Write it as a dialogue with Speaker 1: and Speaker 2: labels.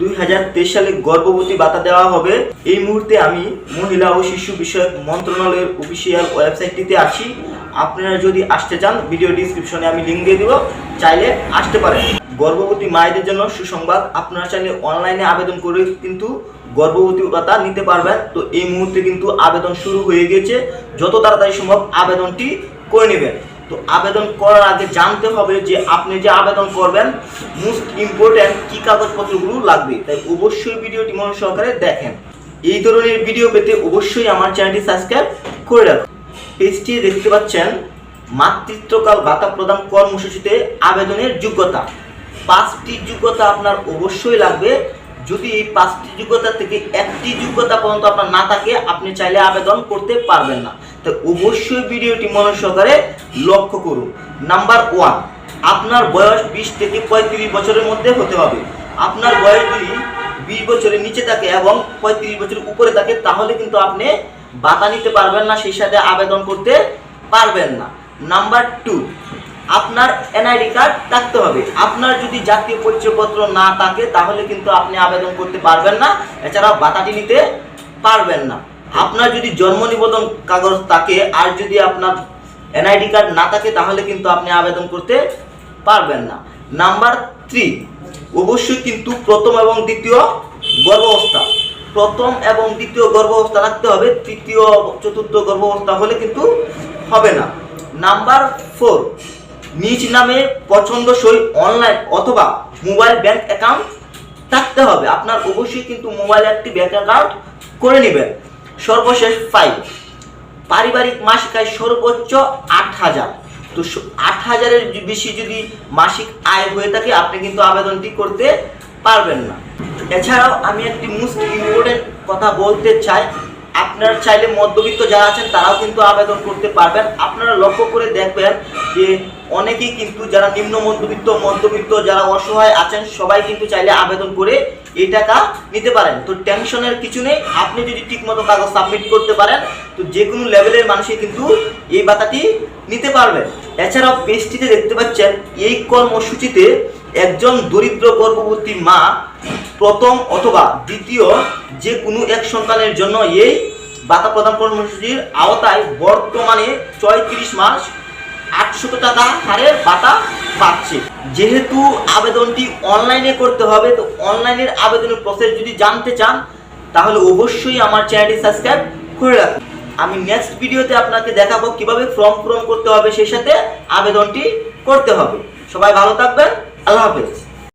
Speaker 1: দুই হাজার তেইশ সালে গর্ভবতী ভাতা দেওয়া হবে। এই মুহূর্তে আমি মহিলা ও শিশু বিষয়ক মন্ত্রণালয়ের অফিসিয়াল ওয়েবসাইটটিতে আছি। আপনারা যদি আসতে চান ভিডিও ডিসক্রিপশনে আমি লিঙ্ক দিয়ে দিব। চাইলে আসতে পারেন। গর্ভবতী মায়েদের জন্য সুসংবাদ। আপনারা চাইলে অনলাইনে আবেদন করে কিন্তু গর্ভবতী ভাতা নিতে পারবেন। তো এই মুহূর্তে কিন্তু আবেদন শুরু হয়ে গেছে। যত তাড়াতাড়ি সম্ভব আবেদনটি করে নেবেন। তো আবেদন করার আগে জানতে হবে যে আপনি যে আবেদন করবেন মোস্ট ইম্পর্ট্যান্ট কি কাগজপত্রগুলো লাগবে। তাই অবশ্যই ভিডিওটি মন সহকারে দেখেন। এই ধরনের ভিডিও পেতে অবশ্যই আমার চ্যানেলটি সাবস্ক্রাইব করে রাখুন। পেজটি দেখতে পাচ্ছেন, মাতৃত্বকাল ভাতা প্রদান কর্মসূচিতে আবেদনের যোগ্যতা। পাঁচটি যোগ্যতা আপনার অবশ্যই লাগবে। যদি এই পাঁচটি যোগ্যতা থেকে একটি যোগ্যতা পর্যন্ত আপনার না থাকে, আপনি চাইলে আবেদন করতে পারবেন না। তো অবশ্যই ভিডিওটি মনোযোগ সহকারে লক্ষ্য করুন। নাম্বার ওয়ান আপনার বয়স বিশ থেকে পঁয়ত্রিশ বছরের মধ্যে হতে হবে। আপনার বয়স যদি বিশ বছরের নিচে থাকে এবং পঁয়ত্রিশ বছরের উপরে থাকে, তাহলে কিন্তু আপনি বাতা নিতে পারবেন না, সেই সাথে আবেদন করতে পারবেন না। নাম্বার টু আপনার এনআইডি কার্ড থাকতে হবে। আপনার যদি জাতীয় পরিচয়পত্র না থাকে, তাহলে কিন্তু আপনি আবেদন করতে পারবেন না। এছাড়া বাতাটি নিতে পারবেন না। আপনার যদি জন্ম নিবন্ধন কাগজ থাকে, আর যদি আপনার এনআইডি কার্ড না থাকে, তাহলে কিন্তু আপনি আবেদন করতে পারবেন না। নাম্বার থ্রি অবশ্যই কিন্তু প্রথম এবং দ্বিতীয় গর্ভাবস্থা। প্রথম এবং দ্বিতীয় গর্ভাবস্থা রাখতে হবে, তৃতীয়, চতুর্থ গর্ভাবস্থা হলে কিন্তু হবে না। নাম্বার ফোর নিজ নামে পছন্দসই অনলাইন অথবা মোবাইল ব্যাংক অ্যাকাউন্ট থাকতে হবে। আপনার অবশ্যই কিন্তু মোবাইল একটি ব্যাংক অ্যাকাউন্ট করে নেবেন। সর্বশেষ ফাইভ পারিবারিক মাসিক আয় সর্বোচ্চ আট হাজার। তো আট হাজারের বেশি যদি মাসিক আয় হয়ে থাকে, আপনি কিন্তু আবেদনটি করতে পারবেন না। এছাড়াও আমি একটি মোস্ট ইম্পর্টেন্ট কথা বলতে চাই। আপনারা চাইলে মধ্যবিত্ত যারা আছেন, তারাও কিন্তু আবেদন করতে পারবেন। আপনারা লক্ষ্য করে দেখবেন যে অনেকেই কিন্তু যারা নিম্ন মধ্যবিত্ত মধ্যবিত্ত যারা অসহায় আছেন, সবাই কিন্তু চাইলে আবেদন করে এই টাকা নিতে পারেন। তো টেনশনের কিছু নেই। আপনি যদি ঠিকমতো কাগজ সাবমিট করতে পারেন, তো যে কোনো লেভেলের মানুষই কিন্তু এই ভাতাটি নিতে পারবেন এছাড়াও পেজটিতে দেখতে পাচ্ছেন, এই কর্মসূচিতে একজন দরিদ্র গর্ভবতী মা প্রথম অথবা দ্বিতীয় যে কোনো এক সন্তানের জন্য এই ভাতা প্রদান কর্মসূচির আওতায় বর্তমানে ছয়ত্রিশ মাস আটশত টাকা হারে বাতা পাচ্ছে। যেহেতু আবেদনটি অনলাইনে করতে হবে, তো অনলাইনের আবেদনের প্রসেস যদি জানতে চান, তাহলে অবশ্যই আমার চ্যানেলটি সাবস্ক্রাইব করে রাখুন। আমি নেক্সট ভিডিওতে আপনাকে দেখাবো কীভাবে ফর্ম পূরণ করতে হবে, সেই সাথে আবেদনটি করতে হবে। সবাই ভালো থাকবেন, আল্লাহ হাফেজ।